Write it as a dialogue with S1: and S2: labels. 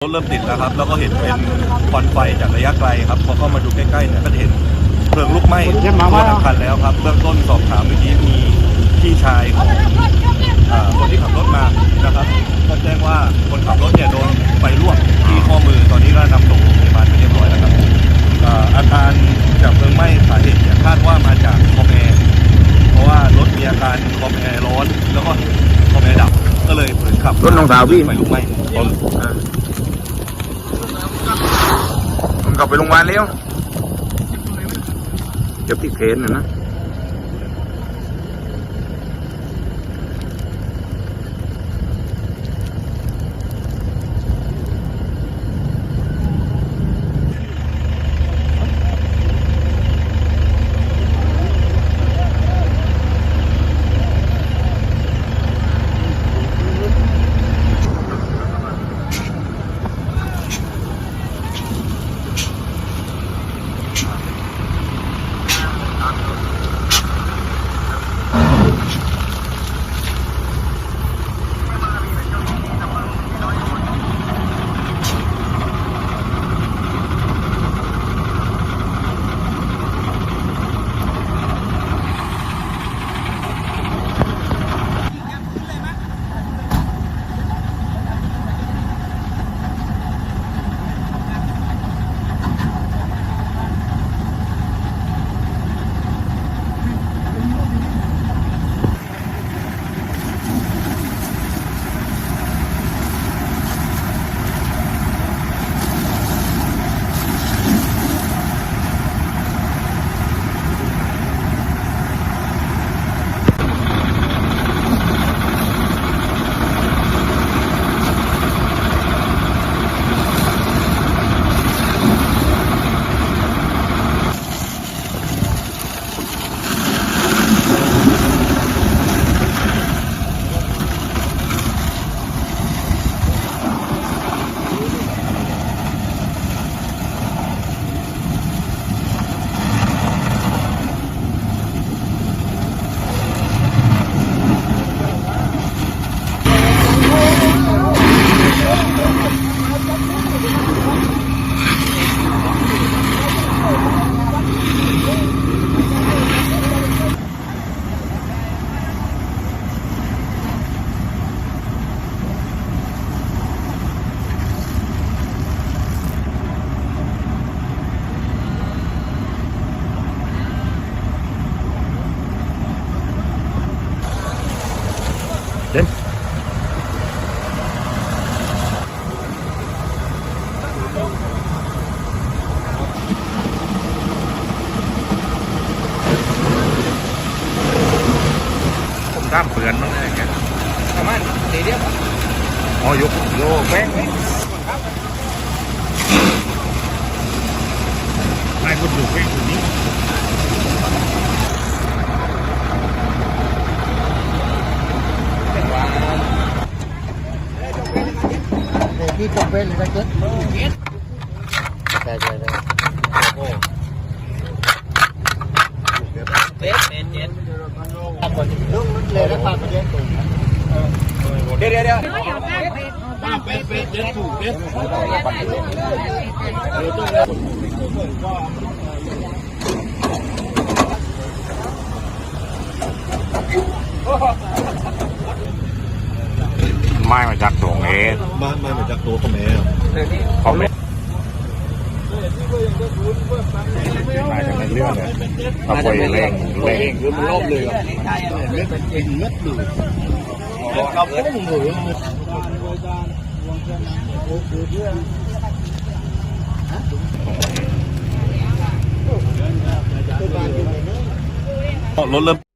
S1: รถเริ่มติดแล้วครับ แล้วก็เห็นเป็นควันไฟจากระยะไกลครับพอเข้ามาดูใกล้ๆเนี่ยก็จะเห็นเพลิงลุกไหม้ทั่วทั้งคันแล้วครับ เบื้องต้นสอบถามเมื่อกี้มีพี่ชายของเอ่อคนที่ขับรถมานะครับก็แจ้งว่าคนขับรถเนี่ยโดนไฟลวกที่ข้อมือตอนนี้ก็นำส่งโรงพยาบาลไปเรียบร้อยแล้วครับเอ่ออาการจากเพลิงไหม้สาเหตุเนี่ยคาดว่ามาจากคอมแอร์เพราะว่ารถมีอาการคอมแอร์ร้อน แล้วก็คอมแอร์ดับก็เลยฝืนขับ
S2: รถน้องสาวพี่
S1: ไฟลุกไหม้
S2: ผม กลับไปโรงพยาบาลแล้วเดี๋ยวติดเทรนนะ
S3: Đến. Ồ, vô,
S2: vô quét. Ai có đủ quét rồi đi đi cà phê là ra chết Đây, đây, đây Tết, tết, tết Nước
S3: lên nó phạt เดี๋ยวเดี๋ยวเดี๋ยวเป็ดเป็ดเจ็ดถูกเป็ด
S2: ไม้มาจากตรงเอ
S1: มามาเหมือนจากตัวคอมแอร์
S2: เขาไม่มาจากในเรื่องเลยมาไปแรงแรง
S3: คือมันรบเลยอะเม็เป็นเอ็นเม็ดดู กับพุ่งหมู
S1: รถเริ่ม